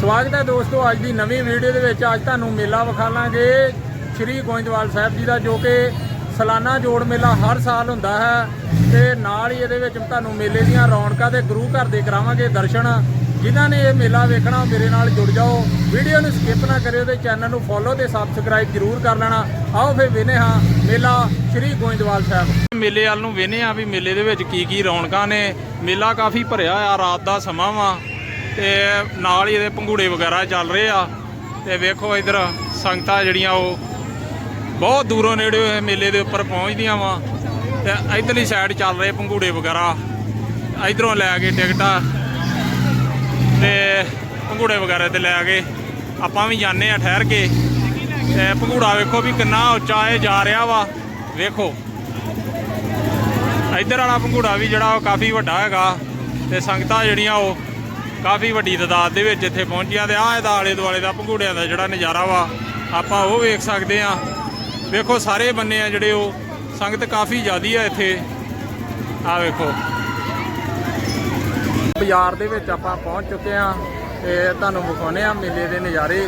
ਸਵਾਗਤ ਹੈ ਦੋਸਤੋ, ਅੱਜ ਦੀ ਨਵੀਂ ਵੀਡੀਓ ਦੇ ਵਿੱਚ ਅੱਜ ਤੁਹਾਨੂੰ ਮੇਲਾ ਵਿਖਾਲਾਂਗੇ। ਸ਼੍ਰੀ ਗੋਇੰਦਵਾਲ ਸਾਹਿਬ ਜੀ ਦਾ, ਜੋ ਕਿ ਸਾਲਾਨਾ ਜੋੜ ਮੇਲਾ ਹਰ ਸਾਲ ਹੁੰਦਾ ਹੈ। ਤੇ ਨਾਲ ਹੀ ਇਹਦੇ ਵਿੱਚ ਤੁਹਾਨੂੰ ਮੇਲੇ ਦੀਆਂ ਰੌਣਕਾਂ ਤੇ ਗੁਰੂ ਘਰ ਦੇ ਕਰਾਵਾਂਗੇ ਦਰਸ਼ਨ। ਜਿਨ੍ਹਾਂ ਨੇ ਇਹ ਮੇਲਾ ਵੇਖਣਾ, ਮੇਰੇ ਨਾਲ ਜੁੜ ਜਾਓ। ਵੀਡੀਓ ਨੂੰ ਸਕਿਪ ਨਾ ਕਰਿਓ ਤੇ ਚੈਨਲ ਨੂੰ ਫੋਲੋ ਤੇ ਸਬਸਕ੍ਰਾਈਬ ਜਰੂਰ ਕਰ ਲੈਣਾ। ਆਓ ਫਿਰ ਵੇਨੇ ਹਾਂ ਮੇਲਾ ਸ਼੍ਰੀ ਗੋਇੰਦਵਾਲ ਸਾਹਿਬ। ਮੇਲੇ ਵੱਲ ਨੂੰ ਵੇਨੇ ਆ ਵੀ ਮੇਲੇ ਦੇ ਵਿੱਚ ਕੀ ਕੀ ਰੌਣਕਾਂ ਨੇ। ਮੇਲਾ ਕਾਫੀ ਭਰਿਆ ਆ ਰਾਤ ਦਾ ਸਮਾਂ ਵਾ। ਤੇ ਨਾਲ ਹੀ ਇਹਦੇ ਪੰਘੂੜੇ ਵਗੈਰਾ ਚੱਲ ਰਹੇ ਆ। ਤੇ ਵੇਖੋ ਇਧਰ ਸੰਗਤਾਂ ਜਿਹੜੀਆਂ ਉਹ ਬਹੁਤ ਦੂਰੋਂ ਨੇੜੇ ਮੇਲੇ ਦੇ ਉੱਪਰ ਪਹੁੰਚਦੀਆਂ ਵਾ। ਤੇ ਇਧਰਲੀ ਸਾਈਡ ਚੱਲ ਰਹੇ ਪੰਘੂੜੇ ਵਗੈਰਾ। ਇਧਰੋਂ ਲੈ ਕੇ ਟਿਕਟਾਂ। ਤੇ ਪੰਘੂੜੇ ਵਗੈਰਾ ਤੇ ਲੈ ਕੇ ਆਪਾਂ ਵੀ ਜਾਂਦੇ ਆ ਠਹਿਰ ਕੇ। ਤੇ ਪੰਘੂੜਾ ਵੇਖੋ ਵੀ ਕਿੰਨਾ ਉੱਚਾ ਇਹ ਜਾ ਰਿਹਾ ਵਾ। ਵੇਖੋ। ਇੱਧਰ ਵਾਲਾ ਪੰਘੂੜਾ ਵੀ ਜਿਹੜਾ ਉਹ ਕਾਫੀ ਵੱਡਾ ਹੈਗਾ। ਤੇ ਸੰਗਤਾਂ ਜਿਹੜੀਆਂ ਉਹ ਕਾਫੀ ਵੱਡੀ ਤਾਦਾਦ ਦੇ ਵਿੱਚ ਇੱਥੇ ਪਹੁੰਚੀਆਂ ਤੇ ਆਹ ਇਹਦਾ ਆਲੇ ਦੁਆਲੇ ਦਾ ਪੰਘੂੜਿਆਂ ਦਾ ਜਿਹੜਾ ਨਜ਼ਾਰਾ ਵਾ, ਆਪਾਂ ਉਹ ਵੇਖ ਸਕਦੇ ਆ ਵੇਖੋ, ਸਾਰੇ ਬੰਨੇ ਆ ਜਿਹੜੇ ਉਹ, ਸੰਗਤ ਕਾਫੀ ਜ਼ਿਆਦੀ ਆ ਇੱਥੇ। ਆ ਵੇਖੋ। ਬਾਜ਼ਾਰ ਦੇ ਵਿੱਚ ਆਪਾਂ ਪਹੁੰਚ ਚੁੱਕੇ ਆ ਤੇ ਤੁਹਾਨੂੰ ਵਿਖਾਉਨੇ ਆ ਮੇਲੇ ਦੇ ਨਜ਼ਾਰੇ।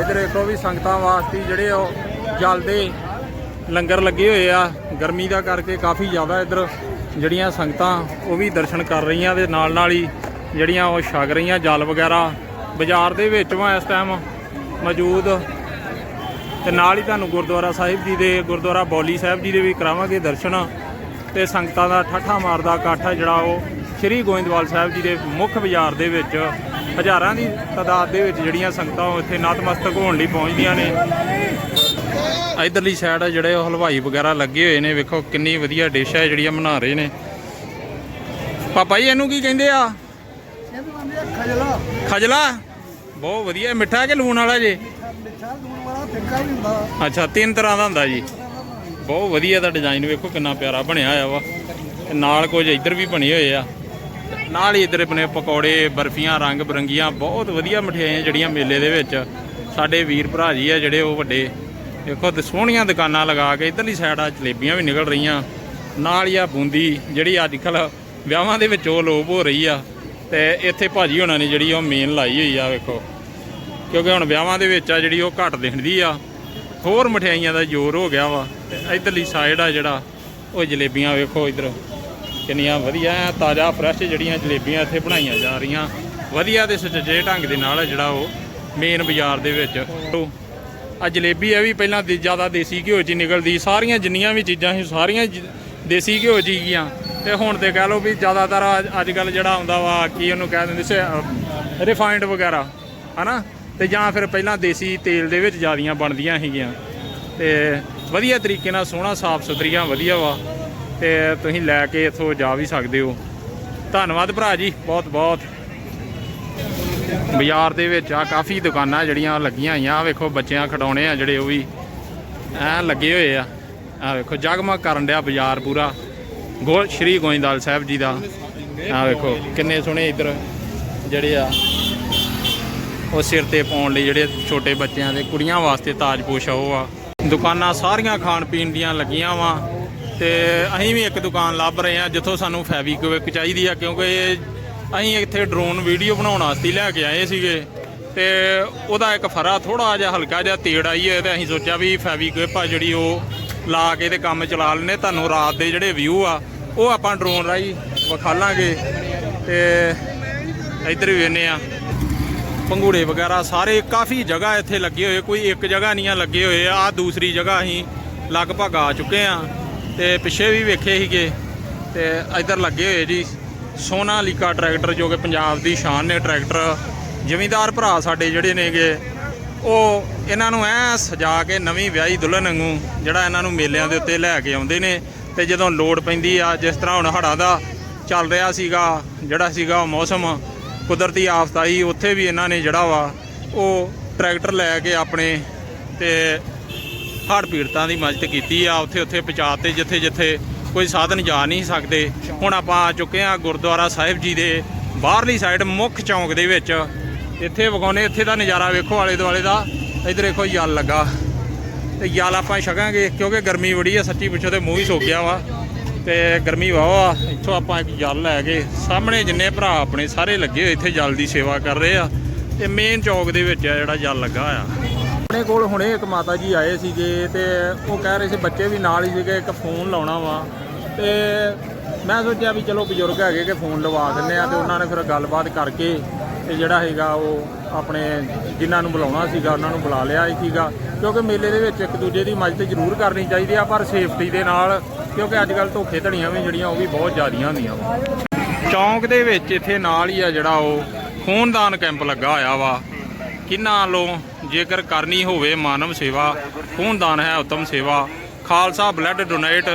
ਇੱਧਰ ਵੇਖੋ ਵੀ ਸੰਗਤਾਂ ਵਾਸਤੇ ਜਿਹੜੇ ਉਹ ਜਲਦੇ ਲੰਗਰ ਲੱਗੇ ਹੋਏ ਆ। ਗਰਮੀ ਦਾ ਕਰਕੇ ਕਾਫੀ ਜ਼ਿਆਦਾ ਇੱਧਰ ਜਿਹੜੀਆਂ ਸੰਗਤਾਂ ਉਹ ਵੀ ਦਰਸ਼ਨ ਕਰ ਰਹੀਆਂ ਤੇ ਨਾਲ ਨਾਲ ਹੀ ਜਿਹੜੀਆਂ ਉਹ ਛਕ ਰਹੀਆਂ ਜਲ ਵਗੈਰਾ, ਬਾਜ਼ਾਰ ਦੇ ਵਿੱਚ ਵਾ ਇਸ ਟਾਈਮ ਮੌਜੂਦ। ਤੇ ਨਾਲ ਹੀ ਤੁਹਾਨੂੰ ਗੁਰਦੁਆਰਾ ਸਾਹਿਬ ਜੀ ਦੇ, ਗੁਰਦੁਆਰਾ ਬੌਲੀ ਸਾਹਿਬ ਜੀ ਦੇ ਵੀ ਕਰਾਵਾਂਗੇ ਦਰਸ਼ਨ। ਤੇ ਸੰਗਤਾਂ ਦਾ ਠਾਠਾ ਮਾਰਦਾ ਇਕੱਠ ਹੈ ਜਿਹੜਾ ਉਹ ਸ਼੍ਰੀ ਗੋਇੰਦਵਾਲ ਸਾਹਿਬ ਜੀ ਦੇ ਮੁੱਖ ਬਾਜ਼ਾਰ ਦੇ ਵਿੱਚ। ਹਜ਼ਾਰਾਂ ਦੀ ਤਾਦਾਦ ਦੇ ਵਿੱਚ ਜਿਹੜੀਆਂ ਸੰਗਤਾਂ ਉਹ ਇੱਥੇ ਨਤਮਸਤਕ ਹੋਣ ਲਈ ਪਹੁੰਚਦੀਆਂ ਨੇ। ਇਧਰਲੀ ਸਾਈਡ ਆ ਜਿਹੜੇ ਉਹ ਹਲਵਾਈ ਵਗੈਰਾ ਲੱਗੇ ਹੋਏ ਨੇ, ਵੇਖੋ ਕਿੰਨੀ ਵਧੀਆ ਡਿਸ਼ ਹੈ ਜਿਹੜੀਆਂ ਬਣਾ ਰਹੇ ਨੇ। ਪਾਪਾ ਜੀ, ਇਹਨੂੰ ਕੀ ਕਹਿੰਦੇ ਆ? ਖਜਲਾ। ਖਜਲਾ? ਬਹੁਤ ਵਧੀਆ ਮਿੱਠਾ ਕਿ ਲੂਣ ਵਾਲਾ ਜੇ? ਮਿੱਠਾ ਲੂਣ ਵਾਲਾ ਫਿੱਕਾ ਵੀ ਹੁੰਦਾ। ਅੱਛਾ ਤਿੰਨ ਤਰ੍ਹਾਂ ਦਾ ਹੁੰਦਾ ਜੀ। ਬਹੁਤ ਵਧੀਆ ਦਾ ਡਿਜ਼ਾਈਨ ਵੇਖੋ ਕਿੰਨਾ ਪਿਆਰਾ ਬਣਿਆ ਹੋਇਆ ਵਾ। ਤੇ ਨਾਲ ਕੁਝ ਇੱਧਰ ਵੀ ਬਣੇ ਹੋਏ ਆ। ਨਾਲ ਹੀ ਇੱਧਰ ਆਪਣੇ ਪਕੌੜੇ ਬਰਫੀਆਂ ਰੰਗ ਬਰੰਗੀਆਂ ਬਹੁਤ ਵਧੀਆ ਮਠਿਆਈਆਂ ਜਿਹੜੀਆਂ ਮੇਲੇ ਦੇ ਵਿੱਚ। ਸਾਡੇ ਵੀਰ ਭਰਾ ਜੀ ਆ ਜਿਹੜੇ ਉਹ ਵੱਡੇ। ਦੇਖੋ ਤੇ ਸੋਹਣੀਆਂ ਦੁਕਾਨਾਂ ਲਗਾ ਕੇ ਇੱਧਰਲੀ ਸਾਈਡ ਆ ਜਲੇਬੀਆਂ ਵੀ ਨਿਕਲ ਰਹੀਆਂ। ਨਾਲ ਹੀ ਆ ਬੂੰਦੀ ਜਿਹੜੀ ਅੱਜ ਕੱਲ ਵਿਆਹਾਂ ਦੇ ਵਿੱਚ ਉਹ ਲੋਪ ਹੋ ਰਹੀ ਆ। ਤੇ ਇੱਥੇ ਭਾਜੀ ਹੋਣਾ ਨੇ ਜਿਹੜੀ ਉਹ ਮੇਨ ਲਾਈ ਹੋਈ ਆ, ਵੇਖੋ। ਕਿਉਂਕਿ ਹੁਣ ਵਿਆਹਾਂ ਦੇ ਵਿੱਚ ਆ ਜਿਹੜੀ ਉਹ ਘੱਟ ਦਿਖਦੀ ਆ। ਹੋਰ ਮਠਿਆਈਆਂ ਦਾ ਜ਼ੋਰ ਹੋ ਗਿਆ ਵਾ। ਤੇ ਇਧਰਲੀ ਸਾਈਡ ਆ ਜਿਹੜਾ, ਉਹ ਜਲੇਬੀਆਂ ਵੇਖੋ ਇਧਰ। ਕਿੰਨੀਆਂ ਵਧੀਆ ਐ ਤਾਜ਼ਾ ਫਰੈਸ਼ ਜਿਹੜੀਆਂ ਜਲੇਬੀਆਂ ਇੱਥੇ ਬਣਾਈਆਂ ਜਾ ਰਹੀਆਂ। ਵਧੀਆ ਤੇ ਸੁਚੱਜੇ ਢੰਗ ਦੇ ਨਾਲ ਜਿਹੜਾ ਉਹ ਮੇਨ ਬਾਜ਼ਾਰ ਦੇ ਵਿੱਚ। ਆ ਜਲੇਬੀ ਇਹ ਵੀ ਪਹਿਲਾਂ ਦੇ ਜ਼ਿਆਦਾ ਦੇਸੀ ਘਿਓ 'ਚ ਨਿਕਲਦੀ। ਸਾਰੀਆਂ ਜਿੰਨੀਆਂ ਵੀ ਚੀਜ਼ਾਂ ਸੀ, ਸਾਰੀਆਂ ਦੇਸੀ ਘਿਓ 'ਚ ਹੀ ਗਈਆਂ। ਤੇ ਹੁਣ ਤੇ ਕਹਿ ਲਓ ਵੀ ਜ਼ਿਆਦਾਤਰ ਅੱਜ ਕੱਲ ਜਿਹੜਾ ਆਉਂਦਾ ਵਾ, ਕੀ ਉਹਨੂੰ ਕਹਿ ਦਿੰਦੇ ਸੀ ਰਿਫਾਈਨਡ ਵਗੈਰਾ, ਹਨਾ? ਤੇ ਜਾਂ ਫਿਰ ਪਹਿਲਾਂ ਦੇਸੀ ਤੇਲ ਦੇ ਵਿੱਚ ਜਿਆਦੀਆਂ ਬਣਦੀਆਂ ਸੀਗੀਆਂ। ਤੇ ਵਧੀਆ ਤਰੀਕੇ ਨਾਲ ਸੋਹਣਾ, ਸਾਫ਼ ਸੁਥਰੀਆਂ, ਵਧੀਆ ਵਾ। ਤੇ ਤੁਸੀਂ ਲੈ ਕੇ ਇੱਥੋਂ ਜਾ ਵੀ ਸਕਦੇ ਹੋ। ਧੰਨਵਾਦ ਭਰਾ ਜੀ, ਬਹੁਤ ਬਹੁਤ। ਬਾਜ਼ਾਰ ਦੇ ਵਿੱਚ ਆ ਕਾਫੀ ਦੁਕਾਨਾਂ ਜਿਹੜੀਆਂ ਲੱਗੀਆਂ ਹੋਈਆਂ ਆ ਵੇਖੋ ਬੱਚਿਆਂ ਖਿਡੌਣੇ ਆ ਜਿਹੜੇ ਉਹ ਵੀ। ਐ ਲੱਗੇ ਹੋਏ ਆ। ਆ ਵੇਖੋ, ਜਗਮਗ ਕਰਨ ਡਿਆ ਬਾਜ਼ਾਰ ਪੂਰਾ। ਗੋ ਸ਼੍ਰੀ ਗੋਇੰਦਾਲ ਸਾਹਿਬ ਜੀ ਦਾ। ਆ ਵੇਖੋ, ਕਿੰਨੇ ਸੋਹਣੇ ਇੱਧਰ ਜਿਹੜੇ ਆ, ਉਹ ਸਿਰ ਤੇ ਪਾਉਣ ਲਈ ਜਿਹੜੇ ਛੋਟੇ ਬੱਚਿਆਂ ਦੇ ਕੁੜੀਆਂ ਵਾਸਤੇ ਤਾਜਪੋਸ਼ ਆ, ਉਹ ਆ। ਦੁਕਾਨਾਂ ਸਾਰੀਆਂ ਖਾਣ ਪੀਣ ਦੀਆਂ ਲੱਗੀਆਂ ਵਾ ਤੇ ਅਸੀਂ ਵੀ ਇੱਕ ਦੁਕਾਨ ਲੱਭ ਰਹੇ ਆ ਜਿੱਥੋਂ ਸਾਨੂੰ ਫੈਵੀਕਵਿਕ ਚਾਹੀਦੀ ਆ, ਕਿਉਂਕਿ ਅਸੀਂ ਇੱਥੇ ਡਰੋਨ ਵੀਡੀਓ ਬਣਾਉਣ ਵਾਸਤੇ ਲੈ ਕੇ ਆਏ ਸੀਗੇ ਤੇ ਉਹਦਾ ਇੱਕ ਫਰਾ ਥੋੜਾ ਜਿਹਾ ਹਲਕਾ ਜਿਹਾ ਤੇੜ ਆਈ ਹੈ ਤੇ ਅਸੀਂ ਸੋਚਿਆ ਵੀ ਫੈਵੀਕਵਿਕ ਆ ਜਿਹੜੀ ਉਹ ਲਾ ਕੇ ਤੇ ਕੰਮ ਚਲਾ ਲੈਨੇ ਤੁਹਾਨੂੰ ਰਾਤ ਦੇ ਜਿਹੜੇ ਵਿਊ ਆ ਉਹ ਆਪਾਂ ਡਰੋਨ ਰਾਹੀਂ ਵਿਖਾਲਾਂਗੇ ਤੇ ਇੱਧਰ ਵੀ ਵੇਨੇ ਆ ਪੰਘੂੜੇ ਵਗੈਰਾ ਸਾਰੇ ਕਾਫੀ ਜਗ੍ਹਾ ਇੱਥੇ ਲੱਗੇ ਹੋਏ, ਕੋਈ ਇੱਕ ਜਗ੍ਹਾ ਨਹੀਂ ਆ, ਲੱਗੇ ਹੋਏ ਆ। ਦੂਸਰੀ ਜਗ੍ਹਾ ਅਸੀਂ ਲਗਭਗ ਆ ਚੁੱਕੇ ਆ ਤੇ ਪਿੱਛੇ ਵੀ ਵੇਖੇ ਸੀਗੇ ਤੇ ਇੱਧਰ ਲੱਗੇ ਹੋਏ ਜੀ। ਸੋਨਾਲੀਕਾ ਟਰੈਕਟਰ ਜੋ ਕਿ ਪੰਜਾਬ ਦੀ ਸ਼ਾਨ ਨੇ ਟਰੈਕਟਰ। ਜ਼ਿਮੀਂਦਾਰ ਭਰਾ ਸਾਡੇ ਜਿਹੜੇ ਨੇਗੇ, ਉਹ ਇਹਨਾਂ ਨੂੰ ਐ ਸਜਾ ਕੇ ਨਵੀਂ ਵਿਆਹੀ ਦੁਲਹਨ ਵਾਂਗੂ ਜਿਹੜਾ ਇਹਨਾਂ ਨੂੰ ਮੇਲਿਆਂ ਦੇ ਉੱਤੇ ਲੈ ਕੇ ਆਉਂਦੇ ਨੇ। ਤੇ ਜਦੋਂ ਲੋੜ ਪੈਂਦੀ ਆ, ਜਿਸ ਤਰ੍ਹਾਂ ਹੁਣ ਹੜ੍ਹਾਂ ਦਾ ਚੱਲ ਰਿਹਾ ਸੀਗਾ, ਜਿਹੜਾ ਸੀਗਾ ਮੌਸਮ, ਕੁਦਰਤੀ ਆਫਤ ਆਈ ਉੱਥੇ ਵੀ ਇਹਨਾਂ ਨੇ ਜਿਹੜਾ ਵਾ, ਉਹ ਟਰੈਕਟਰ ਲੈ ਕੇ ਆਪਣੇ ਤੇ ਹੜ੍ਹ ਪੀੜਤਾਂ ਦੀ ਮਦਦ ਕੀਤੀ ਆ ਉੱਥੇ ਉੱਥੇ ਪਹੁੰਚਾਤੇ ਜਿੱਥੇ ਜਿੱਥੇ ਕੋਈ ਸਾਧਨ ਜਾ ਨਹੀਂ ਸਕਦੇ। ਹੁਣ ਆਪਾਂ ਆ ਚੁੱਕੇ ਆ ਗੁਰਦੁਆਰਾ ਸਾਹਿਬ ਜੀ ਦੇ ਬਾਹਰਲੀ ਸਾਈਡ ਮੁੱਖ ਚੌਂਕ ਦੇ ਵਿੱਚ। ਇੱਥੇ ਵਿਖਾਉਨੇ ਇੱਥੇ ਦਾ ਨਜ਼ਾਰਾ ਵੇਖੋ ਆਲੇ ਦੁਆਲੇ ਦਾ। ਇੱਧਰ ਦੇਖੋ ਯਲ ਲੱਗਾ। ਤੇ ਯਲ ਆਪਾਂ ਛਕਾਂਗੇ, ਕਿਉਂਕਿ ਗਰਮੀ ਬੜੀ ਆ, ਸੱਚੀ ਪੁੱਛੋ ਤੇ ਮੂੰਹ ਹੀ ਸੁੱਕ ਗਿਆ ਵਾ। ਤੇ ਗਰਮੀ ਵਾਹਵਾ ਆ ਇੱਥੋਂ ਆਪਾਂ ਇੱਕ ਜਲ ਲੈ ਕੇ, ਸਾਹਮਣੇ ਜਿੰਨੇ ਭਰਾ ਆਪਣੇ ਸਾਰੇ ਲੱਗੇ ਹੋਏ ਇੱਥੇ ਜਲ ਦੀ ਸੇਵਾ ਕਰ ਰਹੇ ਆ, ਤੇ ਮੇਨ ਚੌਕ ਦੇ ਵਿੱਚ ਆ ਜਿਹੜਾ ਜਲ ਲੱਗਾ ਆ ਆਪਣੇ ਕੋਲ ਹੁਣੇ ਇੱਕ ਮਾਤਾ ਜੀ ਆਏ ਸੀਗੇ, ਤੇ ਉਹ ਕਹਿ ਰਹੇ ਸੀ ਬੱਚੇ ਵੀ ਨਾਲ ਹੀ ਸੀਗੇ, ਇੱਕ ਫੋਨ ਲਾਉਣਾ ਵਾ। ਤੇ ਮੈਂ ਸੋਚਿਆ ਵੀ ਚਲੋ ਬਜ਼ੁਰਗ ਹੈਗੇ ਕਿ ਫੋਨ ਲਵਾ ਦਿੰਨੇ ਆ, ਤੇ ਉਹਨਾਂ ਨੇ ਫਿਰ ਗੱਲਬਾਤ ਕਰਕੇ, ਤੇ ਜਿਹੜਾ ਹੈਗਾ ਉਹ ਆਪਣੇ ਜਿਨ੍ਹਾਂ ਨੂੰ ਬੁਲਾਉਣਾ ਸੀਗਾ, ਉਹਨਾਂ ਨੂੰ ਬੁਲਾ ਲਿਆ ਸੀਗਾ। ਕਿਉਂਕਿ ਮੇਲੇ ਦੇ ਵਿੱਚ ਇੱਕ ਦੂਜੇ ਦੀ ਮਦਦ ਜ਼ਰੂਰ ਕਰਨੀ ਚਾਹੀਦੀ ਆ, ਪਰ ਸੇਫਟੀ ਦੇ ਨਾਲ, ਕਿਉਂਕਿ ਅੱਜ ਕੱਲ ਧੋਖੇ ਧੜੀਆਂ ਵੀ ਜਿਹੜੀਆਂ, ਉਹ ਵੀ ਬਹੁਤ ਜ਼ਿਆਦੀਆਂ ਹੁੰਦੀਆਂ ਵਾ। ਚੌਂਕ ਦੇ ਵਿੱਚ ਇੱਥੇ ਨਾਲ ਹੀ ਆ ਜਿਹੜਾ ਉਹ, ਖੂਨਦਾਨ ਕੈਂਪ ਲੱਗਾ ਹੋਇਆ ਵਾ। ਕਿੰਨਾਂ ਵੱਲੋਂ ਜੇਕਰ ਕਰਨੀ ਹੋਵੇ ਮਾਨਵ ਸੇਵਾ, ਖੂਨਦਾਨ ਹੈ ਉਤਮ ਸੇਵਾ। Khalsa blood donate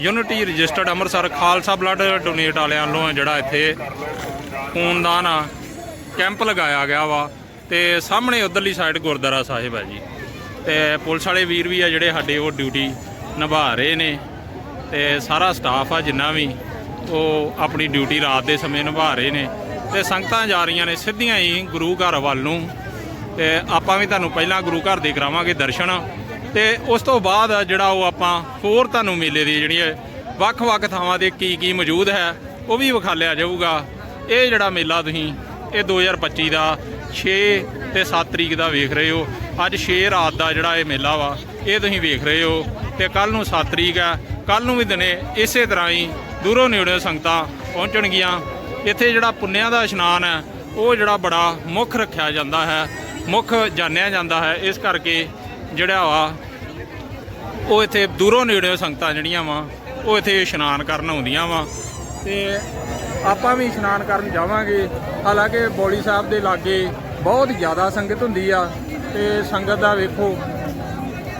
unity registered Amritsar, Khalsa blood donate ਵਾਲਿਆਂ ਵੱਲੋਂ ਜਿਹੜਾ ਇੱਥੇ ਖੂਨਦਾਨ ਆ ਕੈਂਪ ਲਗਾਇਆ ਗਿਆ ਵਾ ਤੇ ਸਾਹਮਣੇ ਉਧਰਲੀ ਸਾਈਡ ਗੁਰਦੁਆਰਾ ਸਾਹਿਬ ਹੈ ਜੀ। ਤੇ ਪੁਲਿਸ ਵਾਲੇ ਵੀਰ ਵੀ ਆ ਜਿਹੜੇ ਸਾਡੇ ਉਹ ਡਿਊਟੀ ਨਿਭਾ ਰਹੇ ਨੇ ਤੇ ਸਾਰਾ ਸਟਾਫ ਆ ਜਿੰਨਾ ਵੀ, ਉਹ ਆਪਣੀ ਡਿਊਟੀ ਰਾਤ ਦੇ ਸਮੇਂ ਨਿਭਾ ਰਹੇ ਨੇ। ਤੇ ਸੰਗਤਾਂ ਜਾ ਰਹੀਆਂ ਨੇ ਸਿੱਧੀਆਂ ਹੀ ਗੁਰੂ ਘਰ ਵੱਲ ਨੂੰ। ਤੇ ਆਪਾਂ ਵੀ ਤੁਹਾਨੂੰ ਪਹਿਲਾਂ ਗੁਰੂ ਘਰ ਦੇ ਕਰਾਵਾਂਗੇ ਦਰਸ਼ਨ। ਤੇ ਉਸ ਤੋਂ ਬਾਅਦ ਜਿਹੜਾ ਉਹ ਆਪਾਂ ਹੋਰ ਤੁਹਾਨੂੰ ਮੇਲੇ ਦੀ ਜਿਹੜੀਆਂ ਵੱਖ-ਵੱਖ ਥਾਵਾਂ ਤੇ ਕੀ ਕੀ ਮੌਜੂਦ ਹੈ, ਉਹ ਵੀ ਵਿਖਾਲਿਆ ਜਾਊਗਾ। ਇਹ ਜਿਹੜਾ ਮੇਲਾ ਤੁਸੀਂ ਇਹ 2025 ਦਾ 6 ਤੇ 7 ਤਰੀਕ ਦਾ ਵੇਖ ਰਹੇ ਹੋ। ਅੱਜ 6 ਰਾਤ ਦਾ ਜਿਹੜਾ ਇਹ ਮੇਲਾ ਵਾ, ਇਹ ਤੁਸੀਂ ਵੇਖ ਰਹੇ ਹੋ ਤੇ ਕੱਲ ਨੂੰ 7 ਤਰੀਕ ਹੈ। ਕੱਲ ਨੂੰ ਵੀ ਦਿਨੇ ਇਸੇ ਤਰ੍ਹਾਂ ਹੀ ਦੂਰੋਂ ਨੇੜਿਓਂ ਸੰਗਤਾਂ ਪਹੁੰਚਣਗੀਆਂ। ਇੱਥੇ ਜਿਹੜਾ ਪੁੰਨਿਆਂ ਦਾ ਇਸ਼ਨਾਨ ਹੈ, ਉਹ ਜਿਹੜਾ ਬੜਾ ਮੁੱਖ ਰੱਖਿਆ ਜਾਂਦਾ ਹੈ, ਮੁੱਖ ਜਾਣਿਆ ਜਾਂਦਾ ਹੈ। ਇਸ ਕਰਕੇ ਜਿਹੜਾ ਵਾ, ਉਹ ਇੱਥੇ ਦੂਰੋਂ ਨੇੜਿਓਂ ਸੰਗਤਾਂ ਜਿਹੜੀਆਂ ਵਾ, ਉਹ ਇੱਥੇ ਇਸ਼ਨਾਨ ਕਰਨ ਆਉਂਦੀਆਂ ਵਾ। ਤੇ ਆਪਾਂ ਵੀ ਇਸ਼ਨਾਨ ਕਰਨ ਜਾਵਾਂਗੇ। ਹਾਲਾਂਕਿ ਬੋਲੀ ਸਾਹਿਬ ਦੇ ਲਾਗੇ ਬਹੁਤ ਜ਼ਿਆਦਾ ਸੰਗਤ ਹੁੰਦੀ ਆ ਤੇ ਸੰਗਤ ਦਾ ਵੇਖੋ,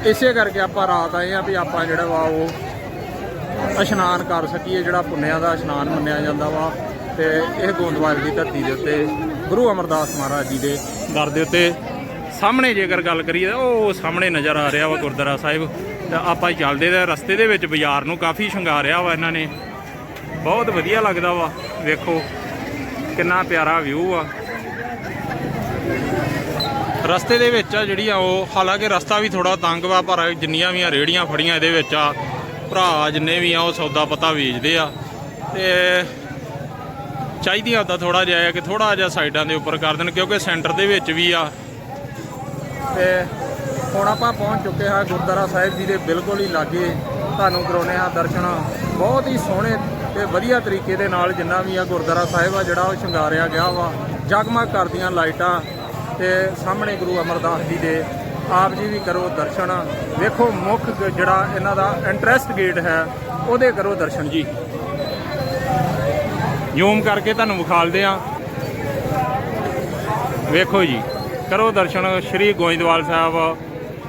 ਇਸੇ ਕਰਕੇ ਆਪਾਂ ਰਾਤ ਆਏ ਆ ਵੀ ਆਪਾਂ ਜਿਹੜਾ ਵਾ ਉਹ ਇਸ਼ਨਾਨ ਕਰ ਸਕੀਏ, ਜਿਹੜਾ ਪੁੰਨਿਆਂ ਦਾ ਇਸ਼ਨਾਨ ਮੰਨਿਆ ਜਾਂਦਾ ਵਾ ਤੇ ਇਹ ਗੋਂਦਵਾਲ ਦੀ ਧਰਤੀ ਦੇ ਉੱਤੇ ਗੁਰੂ ਅਮਰਦਾਸ ਮਹਾਰਾਜ ਜੀ ਦੇ ਦਰ ਦੇ ਉੱਤੇ ਸਾਹਮਣੇ ਜੇਕਰ ਗੱਲ ਕਰੀਏ ਤਾਂ ਉਹ ਸਾਹਮਣੇ ਨਜ਼ਰ ਆ ਰਿਹਾ ਵਾ ਗੁਰਦੁਆਰਾ ਸਾਹਿਬ। ਤਾਂ ਆਪਾਂ ਚੱਲਦੇ ਦੇ ਰਸਤੇ ਦੇ ਵਿੱਚ ਬਾਜ਼ਾਰ ਨੂੰ ਕਾਫੀ ਸ਼ਿੰਗਾਰਿਆ ਵਾ ਇਹਨਾਂ ਨੇ। ਬਹੁਤ ਵਧੀਆ ਲੱਗਦਾ ਵਾ, ਵੇਖੋ, ਕਿੰਨਾ ਪਿਆਰਾ ਵਿਊ ਆ। ਰਸਤੇ ਦੇ ਵਿੱਚ ਆ ਜਿਹੜੀ ਆ ਉਹ, ਹਾਲਾਂਕਿ ਰਸਤਾ ਵੀ ਥੋੜਾ ਤੰਗ ਵਾ, ਪਰ ਜਿੰਨੀਆਂ ਵੀ ਆ ਰੇੜੀਆਂ ਫੜੀਆਂ ਇਹਦੇ ਵਿੱਚ ਆ, ਭਰਾ ਜਿੰਨੇ ਵੀ ਆ ਉਹ ਸੌਦਾ ਪਤਾ ਵੇਚਦੇ ਆ। ਤੇ ਚਾਹੀਦੀ ਆ ਤਾਂ ਥੋੜਾ ਜਿਹਾ ਹੈ ਕਿ ਥੋੜਾ ਜਿਹਾ ਸਾਈਡਾਂ ਦੇ ਉੱਪਰ ਕਰ ਦੇਣ, ਕਿਉਂਕਿ ਸੈਂਟਰ ਦੇ ਵਿੱਚ ਵੀ ਆ। ਤੇ ਹੁਣ ਆਪਾਂ ਪਹੁੰਚ ਚੁੱਕੇ ਹਾਂ ਗੁਰਦੁਆਰਾ ਸਾਹਿਬ ਜੀ ਦੇ ਬਿਲਕੁਲ ਹੀ ਲਾਗੇ। ਤੁਹਾਨੂੰ ਕਰਾਉਣੇ ਹਾਂ ਦਰਸ਼ਨ। ਬਹੁਤ ਹੀ ਸੋਹਣੇ ਤੇ ਵਧੀਆ ਤਰੀਕੇ ਦੇ ਨਾਲ ਜਿੰਨਾ ਵੀ ਆ ਗੁਰਦੁਆਰਾ ਸਾਹਿਬ ਆ ਜਿਹੜਾ ਉਹ ਸ਼ਿੰਗਾਰਿਆ ਗਿਆ ਵਾ, ਜਗਮਗ ਕਰਦੀਆਂ ਲਾਈਟਾਂ ਤੇ ਸਾਹਮਣੇ ਗੁਰੂ ਅਮਰਦਾਸ ਜੀ ਦੇ। ਆਪ ਜੀ ਵੀ ਕਰੋ ਦਰਸ਼ਨ। ਵੇਖੋ ਮੁੱਖ ਜਿਹੜਾ ਇਹਨਾਂ ਦਾ ਇੰਟਰਸਟ ਗੇਟ ਹੈ, ਉਹਦੇ ਕਰੋ ਦਰਸ਼ਨ ਜੀ। ਜ਼ੂਮ ਕਰਕੇ ਤੁਹਾਨੂੰ ਵਿਖਾਲਦੇ ਆ। ਵੇਖੋ ਜੀ, ਕਰੋ ਦਰਸ਼ਨ ਸ਼੍ਰੀ ਗੋਇੰਦਵਾਲ ਸਾਹਿਬ,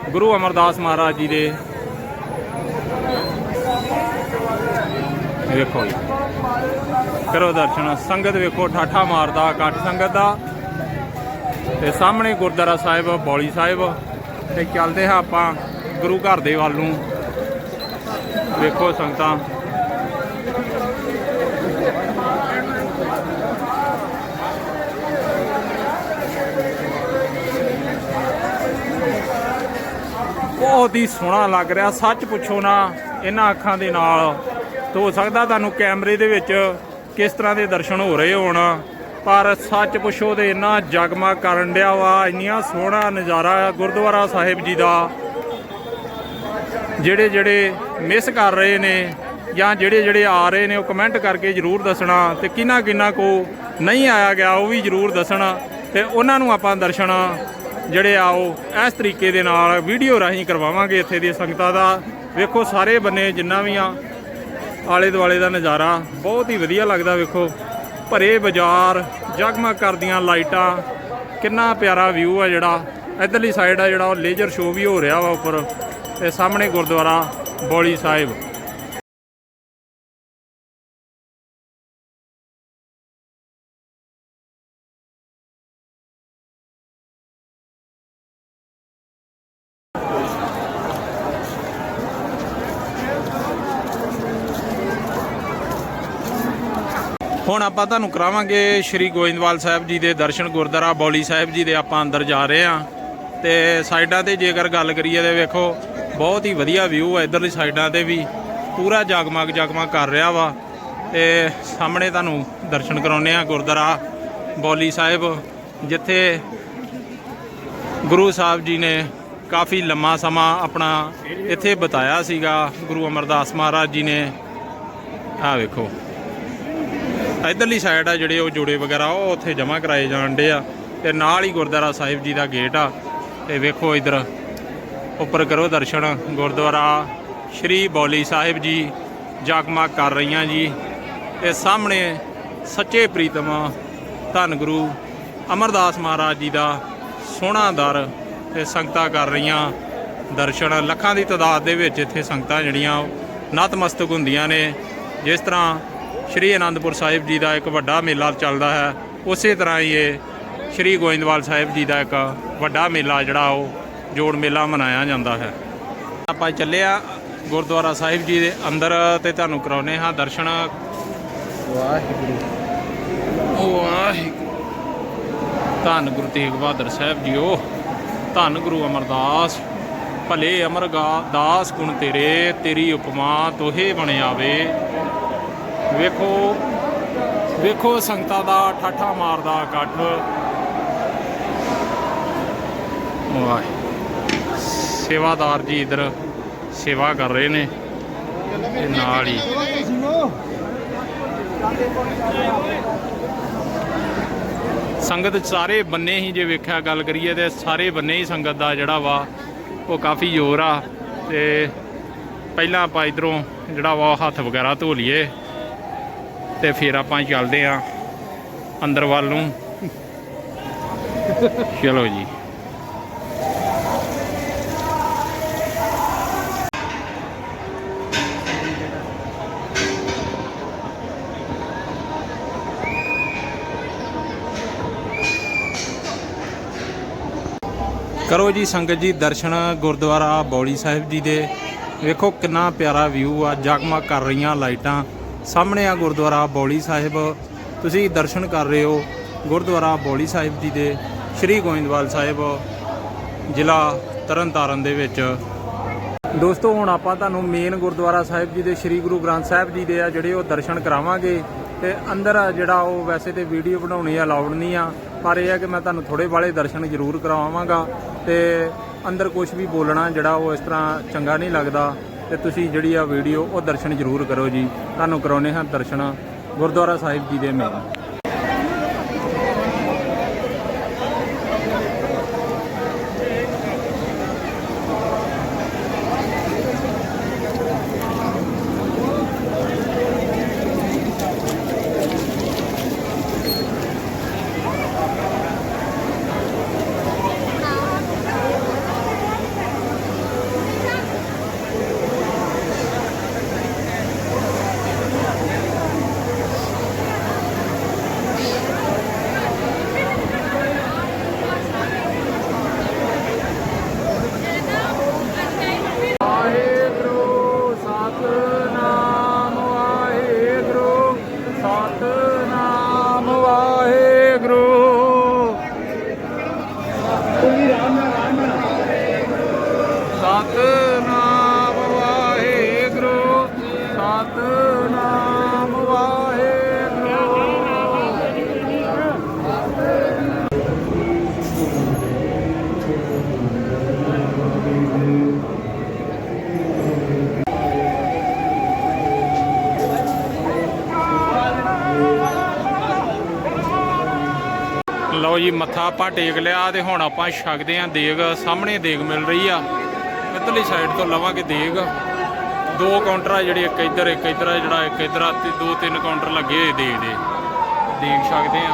ਗੁਰੂ ਅਮਰਦਾਸ ਮਹਾਰਾਜ ਜੀ ਦੇ। ਵੇਖੋ ਜੀ। ਕਰੋ ਦਰਸ਼ਨ। ਸੰਗਤ ਵੇਖੋ, ਠਾਠਾ ਮਾਰਦਾ ਇਕੱਠ ਸੰਗਤ ਦਾ। ਤੇ ਸਾਹਮਣੇ ਗੁਰਦੁਆਰਾ ਸਾਹਿਬ, ਬੌਲੀ ਸਾਹਿਬ। ਤੇ ਚੱਲਦੇ ਹਾਂ ਆਪਾਂ ਗੁਰੂ ਘਰ ਦੇ ਵੱਲ ਨੂੰ। ਵੇਖੋ ਸੰਗਤਾਂ। ਬਹੁਤ ਹੀ ਸੋਹਣਾ ਲੱਗ ਰਿਹਾ। ਸੱਚ ਪੁੱਛੋ ਨਾ, ਇਹਨਾਂ ਅੱਖਾਂ ਦੇ ਨਾਲ ਤਾਂ ਹੋ ਸਕਦਾ ਤੁਹਾਨੂੰ ਕੈਮਰੇ ਦੇ ਵਿੱਚ ਕਿਸ ਤਰ੍ਹਾਂ ਦੇ ਦਰਸ਼ਨ ਹੋ ਰਹੇ ਹੋਣ। ਪਰ ਸੱਚ ਪੁੱਛੋ ਤੇ ਇੰਨਾ ਜਗਮਾ ਕਰਨ ਡਿਆ ਵਾ, ਇੰਨੀਆਂ ਸੋਹਣਾ ਨਜ਼ਾਰਾ ਗੁਰਦੁਆਰਾ ਸਾਹਿਬ ਜੀ ਦਾ। ਜਿਹੜੇ ਜਿਹੜੇ ਮਿਸ ਕਰ ਰਹੇ ਨੇ ਜਾਂ ਜਿਹੜੇ ਜਿਹੜੇ ਆ ਰਹੇ ਨੇ, ਉਹ ਕਮੈਂਟ ਕਰਕੇ ਜਰੂਰ ਦੱਸਣਾ ਤੇ ਕਿੰਨਾ ਕਿੰਨਾ ਕੋ ਨਹੀਂ ਆਇਆ ਗਿਆ, ਉਹ ਵੀ ਜਰੂਰ ਦੱਸਣਾ ਤੇ ਉਹਨਾਂ ਨੂੰ ਆਪਾਂ ਦਰਸ਼ਨ ਜਿਹੜੇ ਆ, ਉਹ ਇਸ ਤਰੀਕੇ ਦੇ ਨਾਲ ਵੀਡੀਓ ਰਾਹੀਂ ਕਰਵਾਵਾਂਗੇ ਇੱਥੇ ਦੀ ਸੰਗਤਾਂ ਦਾ। ਵੇਖੋ ਸਾਰੇ ਬੰਨੇ ਜਿੰਨਾ ਵੀ ਆ ਆਲੇ ਦੁਆਲੇ ਦਾ ਨਜ਼ਾਰਾ ਬਹੁਤ ਹੀ ਵਧੀਆ ਲੱਗਦਾ ਵੇਖੋ। ਭਰੇ ਬਾਜ਼ਾਰ, ਜਗਮਗ ਕਰਦੀਆਂ ਲਾਈਟਾਂ, ਕਿੰਨਾ ਪਿਆਰਾ ਵਿਊ ਆ ਜਿਹੜਾ। ਇਧਰਲੀ ਸਾਈਡ ਆ ਜਿਹੜਾ ਉਹ ਲੇਜ਼ਰ ਸ਼ੋਅ ਵੀ ਹੋ ਰਿਹਾ ਵਾ ਉੱਪਰ। ਤੇ ਸਾਹਮਣੇ ਗੁਰਦੁਆਰਾ ਬੋਲੀ ਸਾਹਿਬ। ਹੁਣ ਆਪਾਂ ਤੁਹਾਨੂੰ ਕਰਾਵਾਂਗੇ ਸ਼੍ਰੀ ਗੋਇੰਦਵਾਲ ਸਾਹਿਬ ਜੀ ਦੇ ਦਰਸ਼ਨ ਗੁਰਦੁਆਰਾ, ਬੌਲੀ ਸਾਹਿਬ ਜੀ ਦੇ ਆਪਾਂ ਅੰਦਰ ਜਾ ਰਹੇ ਹਾਂ। ਤੇ ਸਾਈਡਾਂ ਤੇ ਜੇਕਰ ਗੱਲ ਕਰੀਏ ਤੇ ਵੇਖੋ, ਬਹੁਤ ਹੀ ਵਧੀਆ ਵਿਊ ਹੈ ਇਧਰਲੀ ਸਾਈਡਾਂ ਤੇ ਵੀ। ਪੂਰਾ ਜਗਮਗ ਜਗਮਗ ਕਰ ਰਿਹਾ ਵਾ। ਤੇ ਸਾਹਮਣੇ ਤੁਹਾਨੂੰ ਦਰਸ਼ਨ ਕਰਾਉਨੇ ਆ ਗੁਰਦੁਆਰਾ, ਬੌਲੀ ਸਾਹਿਬ, ਜਿੱਥੇ ਗੁਰੂ ਸਾਹਿਬ ਜੀ ਨੇ ਕਾਫੀ ਲੰਮਾ ਸਮਾਂ ਆਪਣਾ ਇੱਥੇ ਬਤਾਇਆ ਸੀਗਾ। ਗੁਰੂ ਅਮਰਦਾਸ ਮਹਾਰਾਜ ਜੀ ਨੇ। ਆਹ ਵੇਖੋ। ਇਧਰਲੀ ਸਾਈਡ ਆ ਜਿਹੜੇ ਉਹ ਜੋੜੇ ਵਗੈਰਾ, ਉਹ ਉੱਥੇ ਜਮ੍ਹਾਂ ਕਰਾਏ ਜਾਣ ਡੇ ਆ। ਤੇ ਨਾਲ ਹੀ ਗੁਰਦੁਆਰਾ ਸਾਹਿਬ ਜੀ ਦਾ ਗੇਟ ਆ। ਤੇ ਵੇਖੋ ਇਧਰ, ਉੱਪਰ ਕਰੋ ਦਰਸ਼ਨ, ਗੁਰਦੁਆਰਾ ਸ਼੍ਰੀ ਬੌਲੀ ਸਾਹਿਬ ਜੀ ਜਗਮਗ ਕਰ ਰਹੀਆਂ ਜੀ। ਤੇ ਸਾਹਮਣੇ ਸੱਚੇ ਪ੍ਰੀਤਮ ਧੰਨ ਗੁਰੂ ਅਮਰਦਾਸ ਮਹਾਰਾਜ ਜੀ ਦਾ ਸੋਹਣਾ ਦਰ ਤੇ ਸੰਗਤਾਂ ਕਰ ਰਹੀਆਂ ਦਰਸ਼ਨ। ਲੱਖਾਂ ਦੀ ਤਾਦਾਦ ਦੇ ਵਿੱਚ ਇੱਥੇ ਸੰਗਤਾਂ ਜਿਹੜੀਆਂ ਉਹ ਨਤਮਸਤਕ ਹੁੰਦੀਆਂ ਨੇ। ਜਿਸ ਤਰ੍ਹਾਂ ਸ਼੍ਰੀ ਅਨੰਦਪੁਰ ਸਾਹਿਬ ਜੀ ਦਾ ਇੱਕ ਵੱਡਾ ਮੇਲਾ ਚੱਲਦਾ ਹੈ। ਉਸੇ ਤਰ੍ਹਾਂ ਹੀ ਇਹ ਸ਼੍ਰੀ ਗੋਇੰਦਵਾਲ ਸਾਹਿਬ ਜੀ ਦਾ ਇੱਕ ਵੱਡਾ ਮੇਲਾ ਜਿਹੜਾ ਉਹ ਜੋੜ ਮੇਲਾ ਮਨਾਇਆ ਜਾਂਦਾ ਹੈ। ਆਪਾਂ ਚੱਲੇ ਆ ਗੁਰਦੁਆਰਾ ਸਾਹਿਬ ਜੀ ਦੇ ਅੰਦਰ ਤੇ ਤੁਹਾਨੂੰ ਕਰਾਉਨੇ ਹਾਂ ਦਰਸ਼ਨ। ਵਾਹਿਗੁਰੂ। ਵਾਹਿਗੁਰੂ। ਧੰਨ ਗੁਰੂ ਤੇਗ ਬਹਾਦਰ ਸਾਹਿਬ ਜੀਓ। ਧੰਨ ਗੁਰੂ ਅਮਰਦਾਸ। ਭਲੇ ਅਮਰਗਾ ਦਾਸ ਗੁਣ ਤੇਰੇ, ਤੇਰੀ ਉਪਮਾ ਤੋਹੇ ਬਣਿਆਵੇ ਵੇਖੋ ਵੇਖੋ ਸੰਗਤਾਂ ਦਾ ਠਾਠਾ ਮਾਰਦਾ ਇਕੱਠ ਵਾਹ, ਸੇਵਾਦਾਰ ਜੀ ਇਧਰ ਸੇਵਾ ਕਰ ਰਹੇ ਨੇ। ਤੇ ਨਾਲ ਹੀ ਸੰਗਤ ਸਾਰੇ ਬੰਨੇ ਹੀ ਜੇ ਵੇਖਿਆ ਗੱਲ ਕਰੀਏ ਤੇ ਸਾਰੇ ਬੰਨੇ ਹੀ ਸੰਗਤ ਦਾ ਜਿਹੜਾ ਵਾ, ਉਹ ਕਾਫੀ ਜ਼ੋਰ ਆ। ਤੇ ਪਹਿਲਾਂ ਆਪਾਂ ਇਧਰੋਂ ਜਿਹੜਾ ਵਾ ਉਹ ਹੱਥ ਵਗੈਰਾ ਧੋ ਲਈਏ। ਤੇ ਫਿਰ ਆਪਾਂ ਚੱਲਦੇ ਆ ਅੰਦਰ ਵੱਲ ਨੂੰ। ਚਲੋ ਜੀ। ਕਰੋ ਜੀ ਸੰਗਤ ਜੀ ਦਰਸ਼ਨ ਗੁਰਦੁਆਰਾ ਬੌਲੀ ਸਾਹਿਬ ਜੀ ਦੇ। ਵੇਖੋ ਕਿੰਨਾ ਪਿਆਰਾ ਵਿਊ ਆ, ਜਗਮਗ ਕਰ ਰਹੀਆਂ ਲਾਈਟਾਂ। ਸਾਹਮਣੇ ਆ ਗੁਰਦੁਆਰਾ ਬੌਲੀ ਸਾਹਿਬ। ਤੁਸੀਂ ਦਰਸ਼ਨ ਕਰ ਰਹੇ ਹੋ ਗੁਰਦੁਆਰਾ ਬੌਲੀ ਸਾਹਿਬ ਜੀ ਦੇ ਸ਼੍ਰੀ ਗੋਇੰਦਵਾਲ ਸਾਹਿਬ, ਜ਼ਿਲ੍ਹਾ ਤਰਨਤਾਰਨ ਦੇ ਵਿੱਚ। ਦੋਸਤੋ, ਹੁਣ ਆਪਾਂ ਤੁਹਾਨੂੰ ਮੇਨ ਗੁਰਦੁਆਰਾ ਸਾਹਿਬ ਜੀ ਦੇ ਸ੍ਰੀ ਗੁਰੂ ਗ੍ਰੰਥ ਸਾਹਿਬ ਜੀ ਦੇ ਆ ਜਿਹੜੇ ਉਹ ਦਰਸ਼ਨ ਕਰਾਵਾਂਗੇ। ਤੇ ਅੰਦਰ ਜਿਹੜਾ ਉਹ ਵੈਸੇ ਤੇ ਵੀਡੀਓ ਬਣਾਉਣੀ ਅਲਾਉਡ ਨਹੀਂ ਆ, ਪਰ ਇਹ ਆ ਕਿ ਮੈਂ ਤੁਹਾਨੂੰ ਥੋੜੇ ਬਾਲੇ ਦਰਸ਼ਨ ਜ਼ਰੂਰ ਕਰਾਵਾਂਗਾ। ਤੇ ਅੰਦਰ ਕੁਝ ਵੀ ਬੋਲਣਾ ਜਿਹੜਾ ਉਹ ਇਸ ਤਰ੍ਹਾਂ ਚੰਗਾ ਨਹੀਂ ਲੱਗਦਾ। ਤੇ ਤੁਸੀਂ ਜਿਹੜੀ ਆ ਵੀਡੀਓ ਉਹ ਦਰਸ਼ਨ ਜ਼ਰੂਰ ਕਰੋ ਜੀ। ਤੁਹਾਨੂੰ ਕਰਾਉਨੇ ਹਾਂ ਦਰਸ਼ਨ। ਗੁਰਦੁਆਰਾ ਸਾਹਿਬ ਜੀ ਦੇ ਮੇਨ ਲਓ ਜੀ, ਮੱਥਾ ਆਪਾਂ ਟੇਕ ਲਿਆ ਤੇ ਹੁਣ ਆਪਾਂ ਛਕਦੇ ਆਂ ਦੇਗ, ਸਾਹਮਣੇ ਦੇਗ ਮਿਲ ਰਹੀ ਆ। ਇੱਧਰਲੀ ਸਾਈਡ ਤੋਂ ਲਵਾਂਗੇ ਦੇਗ। ਦੋ ਕਾਊਂਟਰ ਆ ਜਿਹੜੇ ਇੱਕ ਇੱਧਰ ਇੱਕ ਇੱਧਰ ਆ ਜਿਹੜਾ ਇੱਕ ਇੱਧਰ ਆ, ਤੇ ਦੋ ਤਿੰਨ ਕਾਊਂਟਰ ਲੱਗੇ ਹੋਏ ਦੇਗ ਦੇ। ਦੇਗ ਛਕਦੇ ਆ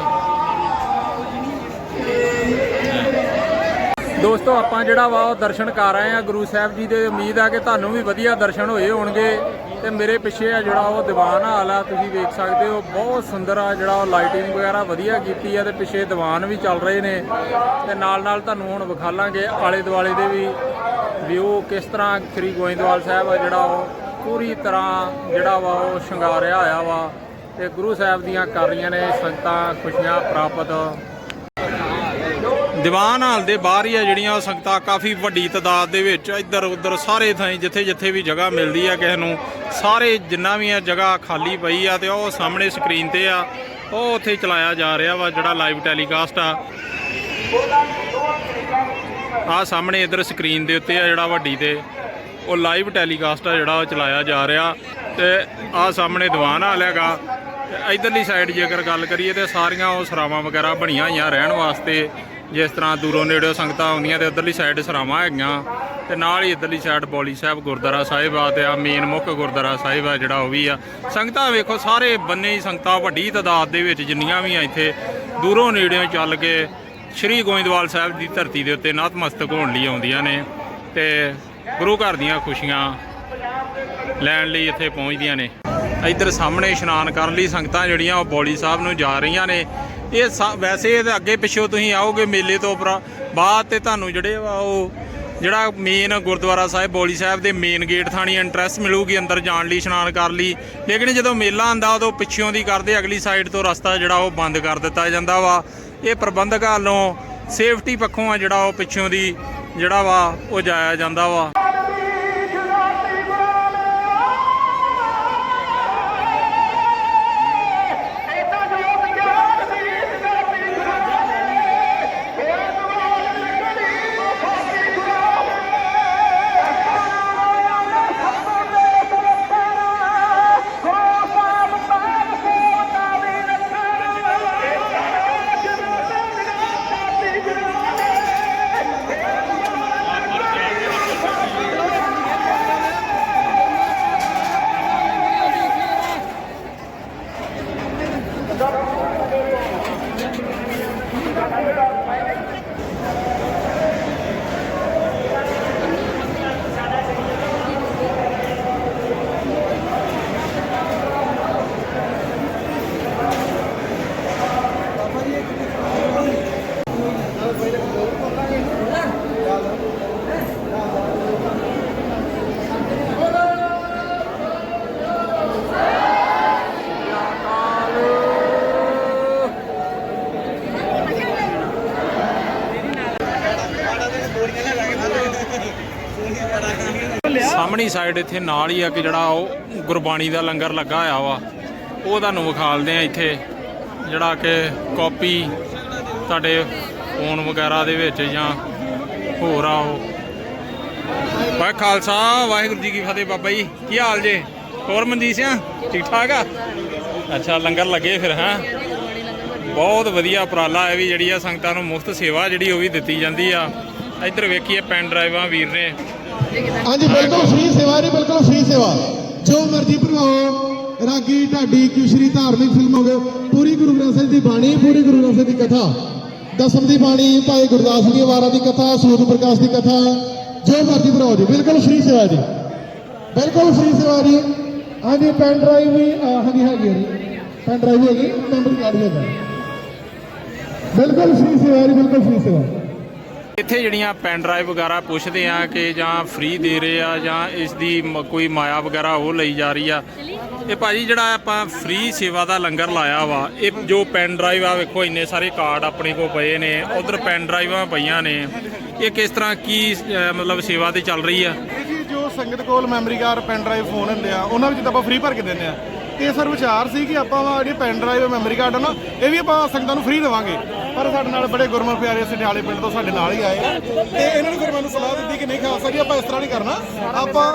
ਦੋਸਤੋ, ਆਪਾਂ ਜਿਹੜਾ ਵਾ ਉਹ ਦਰਸ਼ਨ ਕਰ ਆਏ ਆ ਗੁਰੂ ਸਾਹਿਬ ਜੀ ਦੇ ਉਮੀਦ ਆ ਕਿ ਤੁਹਾਨੂੰ ਵੀ ਵਧੀਆ ਦਰਸ਼ਨ ਹੋਏ ਹੋਣਗੇ। ਤੇ ਮੇਰੇ ਪਿੱਛੇ ਆ ਜਿਹੜਾ ਉਹ ਦੀਵਾਨ ਹਾਲ ਆ, ਤੁਸੀਂ ਵੇਖ ਸਕਦੇ ਹੋ, ਬਹੁਤ ਸੁੰਦਰ ਆ ਜਿਹੜਾ ਉਹ ਲਾਈਟਿੰਗ ਵਗੈਰਾ ਵਧੀਆ ਕੀਤੀ ਆ ਤੇ ਪਿੱਛੇ ਦੀਵਾਨ ਵੀ ਚੱਲ ਰਹੇ ਨੇ। ਤੇ ਨਾਲ ਨਾਲ ਤੁਹਾਨੂੰ ਹੁਣ ਵਿਖਾਲਾਂਗੇ ਆਲੇ ਦੁਆਲੇ ਦੇ ਵੀ ਵਿਊ ਕਿਸ ਤਰ੍ਹਾਂ ਸ੍ਰੀ ਗੋਇੰਦਵਾਲ ਸਾਹਿਬ ਆ ਜਿਹੜਾ ਉਹ ਪੂਰੀ ਤਰ੍ਹਾਂ ਜਿਹੜਾ ਵਾ ਉਹ ਸ਼ਿੰਗਾਰਿਆ ਹੋਇਆ ਵਾ ਤੇ ਗੁਰੂ ਸਾਹਿਬ ਦੀਆਂ ਕਰ ਰਹੀਆਂ ਨੇ ਸੰਗਤਾਂ, ਖੁਸ਼ੀਆਂ ਪ੍ਰਾਪਤ। ਦੀਵਾਨ ਹਾਲ ਦੇ ਬਾਹਰ ਹੀ ਆ ਜਿਹੜੀਆਂ ਉਹ ਸੰਗਤਾਂ ਕਾਫੀ ਵੱਡੀ ਤਾਦਾਦ ਦੇ ਵਿੱਚ ਇੱਧਰ ਉੱਧਰ ਸਾਰੇ ਥਾਂ ਜਿੱਥੇ ਜਿੱਥੇ ਵੀ ਜਗ੍ਹਾ ਮਿਲਦੀ ਆ ਕਿਸੇ ਨੂੰ, ਸਾਰੇ ਜਿੰਨਾ ਵੀ ਆ ਜਗ੍ਹਾ ਖਾਲੀ ਪਈ ਆ ਤੇ ਉਹ ਸਾਹਮਣੇ ਸਕਰੀਨ ਤੇ ਆ, ਉਹ ਉੱਥੇ ਚਲਾਇਆ ਜਾ ਰਿਹਾ ਵਾ ਜਿਹੜਾ ਲਾਈਵ ਟੈਲੀਕਾਸਟ ਆ। ਆ ਸਾਹਮਣੇ ਇਧਰ ਸਕਰੀਨ ਦੇ ਉੱਤੇ ਆ ਜਿਹੜਾ ਵੱਡੀ ਤੇ, ਉਹ ਲਾਈਵ ਟੈਲੀਕਾਸਟ ਆ ਜਿਹੜਾ ਉਹ ਚਲਾਇਆ ਜਾ ਰਿਹਾ ਤੇ ਆ ਸਾਹਮਣੇ ਦੀਵਾਨ ਹਾਲ ਹੈਗਾ। ਤੇ ਇਧਰਲੀ ਸਾਈਡ ਜੇਕਰ ਗੱਲ ਕਰੀਏ ਤੇ ਸਾਰੀਆਂ ਉਹ ਸਰਾਵਾਂ ਵਗੈਰਾ ਬਣੀਆਂ ਹੋਈਆਂ ਰਹਿਣ ਵਾਸਤੇ। ਜਿਸ ਤਰ੍ਹਾਂ ਦੂਰੋਂ ਨੇੜਿਓਂ ਸੰਗਤਾਂ ਆਉਂਦੀਆਂ ਤੇ ਉਧਰਲੀ ਸਾਈਡ ਸਰਾਵਾਂ ਹੈਗੀਆਂ। ਤੇ ਨਾਲ ਹੀ ਇਧਰਲੀ ਸਾਈਡ ਬੌਲੀ ਸਾਹਿਬ ਗੁਰਦੁਆਰਾ ਸਾਹਿਬ ਆ ਤੇ ਆ ਮੇਨ ਮੁੱਖ ਗੁਰਦੁਆਰਾ ਸਾਹਿਬ ਆ ਜਿਹੜਾ ਉਹ ਵੀ ਆ। ਸੰਗਤਾਂ ਵੇਖੋ, ਸਾਰੇ ਬੰਨੇ ਹੀ ਸੰਗਤਾਂ, ਵੱਡੀ ਤਾਦਾਦ ਦੇ ਵਿੱਚ ਜਿੰਨੀਆਂ ਵੀ ਆ ਇੱਥੇ, ਦੂਰੋਂ ਨੇੜਿਓਂ ਚੱਲ ਕੇ ਸ਼੍ਰੀ ਗੋਇੰਦਵਾਲ ਸਾਹਿਬ ਦੀ ਧਰਤੀ ਦੇ ਉੱਤੇ ਨਤਮਸਤਕ ਹੋਣ ਲਈ ਆਉਂਦੀਆਂ ਨੇ ਤੇ ਗੁਰੂ ਘਰ ਦੀਆਂ ਖੁਸ਼ੀਆਂ ਲੈਣ ਲਈ ਇੱਥੇ ਪਹੁੰਚਦੀਆਂ ਨੇ। ਇੱਧਰ ਸਾਹਮਣੇ ਇਸ਼ਨਾਨ ਕਰਨ ਲਈ ਸੰਗਤਾਂ ਜਿਹੜੀਆਂ ਉਹ ਬੌਲੀ ਸਾਹਿਬ ਨੂੰ ਜਾ ਰਹੀਆਂ ਨੇ। ਇਹ ਸਾ- ਵੈਸੇ ਇਹਦੇ ਅੱਗੇ ਪਿੱਛੋਂ ਤੁਸੀਂ ਆਓਗੇ ਮੇਲੇ ਤੋਂ ਉਪਰ, ਬਾਅਦ ਤੇ ਤੁਹਾਨੂੰ ਜਿਹੜੇ ਵਾ ਉਹ, ਜਿਹੜਾ ਮੇਨ ਗੁਰਦੁਆਰਾ ਸਾਹਿਬ, ਬੌਲੀ ਸਾਹਿਬ ਦੇ ਮੇਨ ਗੇਟ ਥਾਣੀ ਇੰਟਰਸਟ ਮਿਲੂਗੀ, ਅੰਦਰ ਜਾਣ ਲਈ, ਇਸ਼ਨਾਨ ਕਰਨ ਲਈ। ਲੇਕਿਨ ਜਦੋਂ ਮੇਲਾ ਆਂਦਾ ਉਦੋਂ ਪਿੱਛੋਂ ਦੀ ਕਰਦੇ, ਅਗਲੀ ਸਾਈਡ ਤੋਂ ਰਸਤਾ ਜਿਹੜਾ ਉਹ ਬੰਦ ਕਰ ਦਿੱਤਾ ਜਾਂਦਾ ਵਾ। ਇਹ ਪ੍ਰਬੰਧਕਾਂ ਵੱਲੋਂ ਸੇਫਟੀ ਪੱਖੋਂ ਆ ਜਿਹੜਾ ਉਹ ਪਿੱਛੋਂ ਦੀ ਜਿਹੜਾ ਵਾ, ਉਹ ਜਾਇਆ ਜਾਂਦਾ ਵਾ। ਸਾਹਮਣੀ ਸਾਈਡ ਇੱਥੇ ਨਾਲ ਹੀ ਆ ਕਿ ਜਿਹੜਾ ਉਹ ਗੁਰਬਾਣੀ ਦਾ ਲੰਗਰ ਲੱਗਾ ਹੋਇਆ ਵਾ। ਉਹ ਤੁਹਾਨੂੰ ਵਿਖਾਲਦੇ ਆ ਇੱਥੇ। ਜਿਹੜਾ ਕਿ ਕਾਪੀ ਤੁਹਾਡੇ ਫੋਨ ਵਗੈਰਾ ਦੇ ਵਿੱਚ ਜਾਂ ਹੋਰ ਆ ਉਹ। ਵਾਹਿ ਖਾਲਸਾ, ਵਾਹਿਗੁਰੂ ਜੀ ਕੀ ਫਤਿਹ ਬਾਬਾ ਜੀ। ਕੀ ਹਾਲ ਜੇ? ਹੋਰ ਮਨਜੀਤ ਸਿੰਘ, ਠੀਕ ਠਾਕ ਆ? ਅੱਛਾ, ਲੰਗਰ ਲੱਗੇ ਫਿਰ, ਹੈ? ਬਹੁਤ ਵਧੀਆ ਉਪਰਾਲਾ ਹੈ ਵੀ ਜਿਹੜੀ ਆ ਸੰਗਤਾਂ ਨੂੰ ਮੁਫਤ ਸੇਵਾ ਜਿਹੜੀ ਉਹ ਵੀ ਦਿੱਤੀ ਜਾਂਦੀ ਆ। ਇੱਧਰ ਵੇਖੀਏ ਪੈਨ ਡਰਾਈਵਾਂ ਵੀਰ ਨੇ। ਹਾਂਜੀ, ਬਿਲਕੁਲ ਫ੍ਰੀ ਸੇਵਾ ਜੀ, ਬਿਲਕੁਲ ਫ੍ਰੀ ਸੇਵਾ। ਜੋ ਮਰਜ਼ੀ ਭਰਵਾਓ ਰਾਗੀ, ਢਾਡੀ, ਕਿਸ਼ਰੀ, ਧਾਰਮਿਕ ਫਿਲਮ ਹੋਵੇ ਪੂਰੀ ਗੁਰੂ ਗ੍ਰੰਥ ਸਾਹਿਬ ਦੀ ਬਾਣੀ, ਪੂਰੀ ਗੁਰੂ ਗ੍ਰੰਥ ਸਾਹਿਬ ਦੀ ਕਥਾ, ਦਸਮ ਦੀ ਬਾਣੀ, ਭਾਈ ਗੁਰਦਾਸ ਜੀ ਵਾਰਾਂ ਦੀ ਕਥਾ, ਸੂਰਜ ਪ੍ਰਕਾਸ਼ ਦੀ ਕਥਾ, ਜੋ ਮਰਜ਼ੀ ਭਰਾਓ ਜੀ, ਬਿਲਕੁਲ ਫ੍ਰੀ ਸੇਵਾ ਜੀ। ਬਿਲਕੁਲ ਫ੍ਰੀ ਸੇਵਾ ਜੀ। ਹਾਂਜੀ ਪੈਨ ਡਰਾਈਵ ਵੀ ਹਾਂਜੀ, ਹੈਗੀ ਹੈ ਜੀ। ਪੈਨ ਡਰਾਈਵ ਹੈਗੀ ਮੈਮਰੀ ਕਾਰਡ ਵੀ ਹੈਗਾ। ਬਿਲਕੁਲ ਫ੍ਰੀ ਸੇਵਾ ਜੀ, ਬਿਲਕੁਲ ਫ੍ਰੀ ਸੇਵਾ। ਇੱਥੇ ਜਿਹੜੀਆਂ ਪੈਨ ਡਰਾਈਵ ਵਗੈਰਾ ਪੁੱਛਦੇ ਆ ਕਿ ਜਾਂ ਫ੍ਰੀ ਦੇ ਰਹੇ ਆ ਜਾਂ ਇਸ ਦੀ ਮ- ਕੋਈ ਮਾਇਆ ਵਗੈਰਾ ਉਹ ਲਈ ਜਾ ਰਹੀ ਆ। ਇਹ ਭਾਜੀ ਜਿਹੜਾ ਆਪਾਂ ਫ੍ਰੀ ਸੇਵਾ ਦਾ ਲੰਗਰ ਲਾਇਆ ਵਾ, ਇਹ ਜੋ ਪੈਨ ਡਰਾਈਵ ਆ ਵੇਖੋ, ਇੰਨੇ ਸਾਰੇ ਕਾਰਡ ਆਪਣੇ ਕੋਲ ਪਏ ਨੇ, ਉਧਰ ਪੈਨ ਡਰਾਈਵਾਂ ਪਈਆਂ ਨੇ। ਇਹ ਕਿਸ ਤਰ੍ਹਾਂ ਕੀ ਮਤਲਬ ਸੇਵਾ ਤੇ ਚੱਲ ਰਹੀ ਆ? ਜੀ ਜੋ ਸੰਗਤ ਕੋਲ memory card, pen drive, phone ਹੁੰਦੇ ਆ, ਉਹਨਾਂ ਵਿੱਚ ਤਾਂ ਆਪਾਂ ਫ੍ਰੀ ਭਰ ਕੇ ਦਿੰਦੇ ਆ। ਤੇ ਸਰ ਵਿਚਾਰ ਸੀ ਕਿ ਆਪਾਂ ਵਾ ਜਿਹੜੀ ਪੈਨ ਡਰਾਈਵ ਮੈਮਰੀ ਕਾਰਡ ਆ ਨਾ, ਇਹ ਵੀ ਆਪਾਂ ਸੰਗਤਾਂ ਨੂੰ ਫ੍ਰੀ ਦੇਵਾਂਗੇ। ਪਰ ਸਾਡੇ ਨਾਲ ਬੜੇ ਗੁਰਮੁਖ ਪਿਆਰੇ ਸਟਿਆਲੇ ਪਿੰਡ ਤੋਂ ਸਾਡੇ ਨਾਲ ਹੀ ਆਏ ਆ। ਤੇ ਇਹਨਾਂ ਨੇ ਫਿਰ ਮੈਨੂੰ ਸਲਾਹ ਦਿੱਤੀ ਕਿ ਨਹੀਂ ਖਾਲਸਾ ਜੀ ਆਪਾਂ ਇਸ ਤਰ੍ਹਾਂ ਨਹੀਂ ਕਰਨਾ। ਆਪਾਂ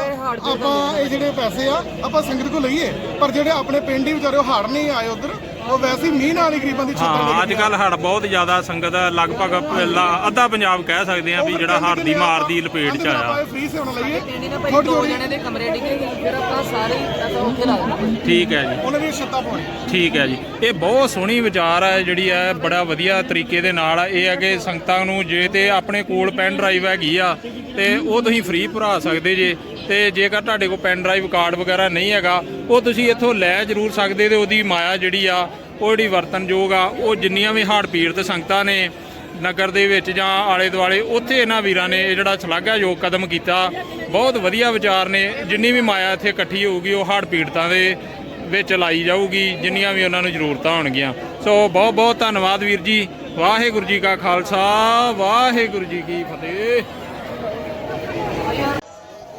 ਆਪਾਂ ਇਹ ਜਿਹੜੇ ਪੈਸੇ ਆ, ਆਪਾਂ ਸੰਗਤ ਕੋਲ ਲਈਏ। ਪਰ ਜਿਹੜੇ ਆਪਣੇ ਪਿੰਡ ਹੀ ਵਿਚਾਰੇ ਉਹ ਹੜ ਨਹੀਂ ਆਏ ਉਧਰ ਉਹ ਵੈਸੇ ਹੀ ਮੀਂਹ ਨਾਲ ਹੀ ਗਰੀਬਾਂ ਦੀ ਛੱਤਾਂ ਹਾਂ ਅੱਜ ਕੱਲ ਹੜ ਬਹੁਤ ਜ਼ਿਆਦਾ ਸੰਗਤ ਲਗਭਗ ਪਹਿਲਾਂ ਅੱਧਾ ਪੰਜਾਬ ਕਹਿ ਸਕਦੇ ਆ ਵੀ ਜਿਹੜਾ ਹੜ ਦੀ ਮਾਰ ਦੀ ਲਪੇਟ ਚ ਆਇਆ। ਫ੍ਰੀ ਸੇਵਾ ਲਈਏ। ਪਿੰਡੀ ਨਾ ਭਾਈ ਥੋੜੀ ਦੋ ਥੋੜੀ ਜਣੇ ਦੇ ਕਮਰੇ ਡਿੱਗੇ ਸੀ, ਫਿਰ ਆਪਾਂ ਸਾਰੇ ਹੀ ਪੈਸਾ ਉੱਥੇ ਲਾ ਦਿੱਤਾ ਠੀਕ ਹੈ ਜੀ। ਉਹਨਾਂ ਦੀ ਛੱਤਾਂ ਪਾਉਣੀ ਠੀਕ ਹੈ ਜੀ। ਇਹ ਬਹੁਤ ਸੋਹਣੀ ਵਿਚਾਰ ਹੈ ਜਿਹੜੀ ਹੈ ਬੜਾ ਵਧੀਆ ਤਰੀਕੇ ਦੇ ਨਾਲ ਇਹ ਹੈ ਕਿ ਸੰਗਤਾਂ ਨੂੰ ਜੇ ਤੇ ਆਪਣੇ ਕੋਲ ਪੈਨ ਡਰਾਈਵ ਹੈਗੀ ਆ ਤੇ ਉਹ ਤੁਸੀਂ ਫ੍ਰੀ ਭਰਾ ਸਕਦੇ ਜੇ। ਤੇ ਜੇਕਰ ਤੁਹਾਡੇ ਕੋਲ ਪੈਨ ਡਰਾਈਵ ਕਾਰਡ ਵਗੈਰਾ ਨਹੀਂ ਹੈਗਾ, ਉਹ ਤੁਸੀਂ ਇੱਥੋਂ ਲੈ ਜ਼ਰੂਰ ਸਕਦੇ ਤੇ ਉਹਦੀ ਮਾਇਆ ਜਿਹੜੀ ਆ, ਉਹ ਜਿਹੜੀ ਵਰਤਨਯੋਗ ਆ, ਉਹ ਜਿੰਨੀਆਂ ਵੀ ਹਾੜ ਪੀੜਤ ਸੰਗਤਾਂ ਨੇ ਨਗਰ ਦੇ ਵਿੱਚ ਜਾਂ ਆਲੇ ਦੁਆਲੇ, ਉੱਥੇ ਇਹਨਾਂ ਵੀਰਾਂ ਨੇ ਇਹ ਜਿਹੜਾ ਸ਼ਲਾਘਾਯੋਗ ਕਦਮ ਕੀਤਾ। ਬਹੁਤ ਵਧੀਆ ਵਿਚਾਰ ਨੇ, ਜਿੰਨੀ ਵੀ ਮਾਇਆ ਇੱਥੇ ਇਕੱਠੀ ਹੋਊਗੀ, ਉਹ ਹਾੜ ਪੀੜਤਾਂ ਦੇ ਵਿੱਚ ਲਾਈ ਜਾਊਗੀ, ਜਿੰਨੀਆਂ ਵੀ ਉਹਨਾਂ ਨੂੰ ਜ਼ਰੂਰਤਾਂ ਹੋਣਗੀਆਂ। ਸੋ ਬਹੁਤ ਬਹੁਤ ਧੰਨਵਾਦ ਵੀਰ ਜੀ, ਵਾਹਿਗੁਰੂ ਜੀ ਕਾ ਖਾਲਸਾ, ਵਾਹਿਗੁਰੂ ਜੀ ਕੀ ਫਤਿਹ।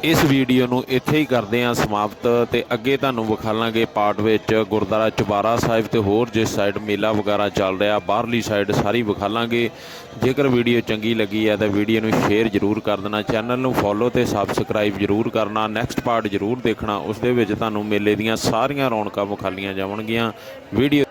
ਇਸ ਵੀਡੀਓ ਨੂੰ ਇੱਥੇ ਹੀ ਕਰਦੇ ਹਾਂ ਸਮਾਪਤ ਤੇ ਅੱਗੇ ਤੁਹਾਨੂੰ ਵਿਖਾਲਾਂਗੇ ਪਾਰਟ ਵਿੱਚ ਗੁਰਦੁਆਰਾ ਚੁਬਾਰਾ ਸਾਹਿਬ ਤੇ ਹੋਰ ਜਿਸ ਸਾਈਡ ਮੇਲਾ ਵਗੈਰਾ ਚੱਲ ਰਿਹਾ, ਬਾਹਰਲੀ ਸਾਈਡ ਸਾਰੀ ਵਿਖਾਲਾਂਗੇ ਜੇਕਰ ਵੀਡੀਓ ਚੰਗੀ ਲੱਗੀ ਹੈ ਤਾਂ ਵੀਡੀਓ ਨੂੰ ਸ਼ੇਅਰ ਜ਼ਰੂਰ ਕਰ ਦੇਣਾ, ਚੈਨਲ ਨੂੰ ਫੋਲੋ ਤੇ ਸਬਸਕ੍ਰਾਈਬ ਜ਼ਰੂਰ ਕਰਨਾ ਨੈਕਸਟ ਪਾਰਟ ਜ਼ਰੂਰ ਦੇਖਣਾ ਉਸ ਦੇ ਵਿੱਚ ਤੁਹਾਨੂੰ ਮੇਲੇ ਦੀਆਂ ਸਾਰੀਆਂ ਰੌਣਕਾਂ ਵਿਖਾਲੀਆਂ ਜਾਣਗੀਆਂ ਵੀਡੀਓ